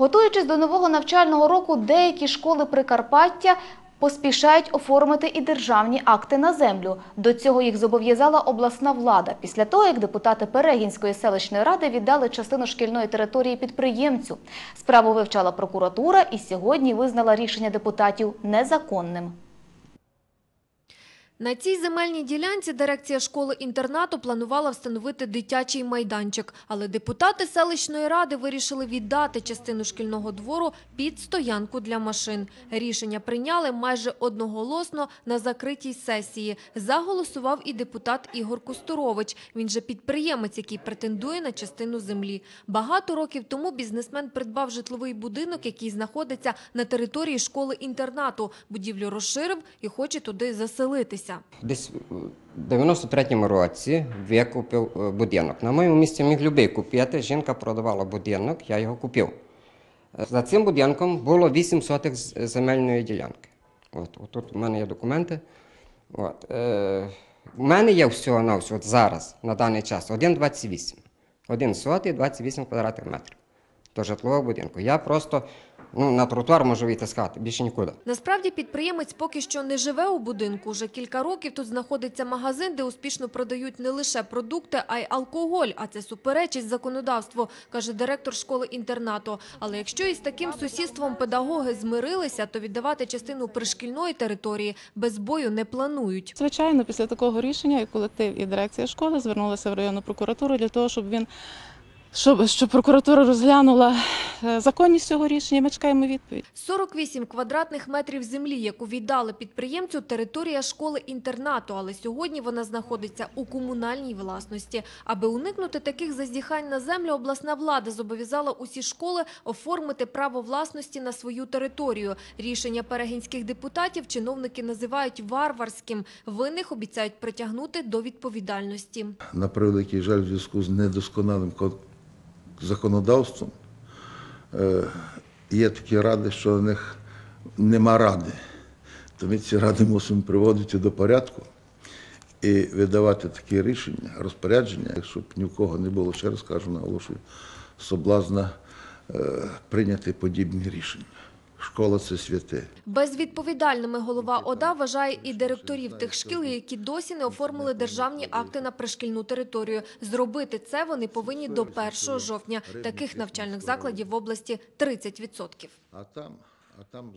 Готуючись до нового навчального року, деякі школи Прикарпаття поспішають оформити і державні акти на землю. До цього їх зобов'язала обласна влада після того, як депутати Перегінської селищної ради віддали частину шкільної території підприємцю. Справу вивчала прокуратура і сьогодні визнала рішення депутатів незаконним. На цій земельній ділянці дирекція школи-інтернату планувала встановити дитячий майданчик, але депутати селищної ради вирішили віддати частину шкільного двору під стоянку для машин. Рішення прийняли майже одноголосно на закритій сесії. Заголосував і депутат Ігор Кустурович. Він же підприємець, який претендує на частину землі. Багато років тому бізнесмен придбав житловий будинок, який знаходиться на території школи-інтернату. Будівлю розширив і хоче туди заселитися. Десь в 93-му році викупив е, будинок. На моєму місці міг любий купити. Жінка продавала будинок, я його купив. Е, За цим будинком було 8 сотих земельної ділянки. От, от тут у мене є документи. От, е, у мене є всього на всього зараз, на даний час, 1,28. 1 сотий, 28 квадратних метрів до житлового будинку. Я просто ну, на тротуар можу вийти з хати, більше нікуди. Насправді підприємець поки що не живе у будинку. Уже кілька років тут знаходиться магазин, де успішно продають не лише продукти, а й алкоголь. А це суперечить законодавству, каже директор школи-інтернату. Але якщо із таким сусідством педагоги змирилися, то віддавати частину пришкільної території без бою не планують. Звичайно, після такого рішення і колектив, і дирекція школи звернулися в районну прокуратуру для того, щоб він щоб, щоб прокуратура розглянула е, законність цього рішення. Ми чекаємо відповідь. 48 квадратних метрів землі, яку віддали підприємцю, територія школи-інтернату, але сьогодні вона знаходиться у комунальній власності. Аби уникнути таких зазіхань на землю, обласна влада зобов'язала усі школи оформити право власності на свою територію. Рішення перегінських депутатів чиновники називають варварським. Винних обіцяють притягнути до відповідальності. на превеликий жаль, в зв'язку з недосконалим ко- законодавством е, є такі ради, що в них нема ради. То ми ці ради мусимо приводити до порядку і видавати такі рішення, розпорядження, щоб ні в кого не було, ще раз кажу, наголошую, соблазна е, прийняти подібні рішення. Школа це святе. Безвідповідальними голова ОДА вважає і директорів тих шкіл, які досі не оформили державні акти на пришкільну територію. Зробити це вони повинні до 1 жовтня. Таких навчальних закладів в області 30%. А там, а там.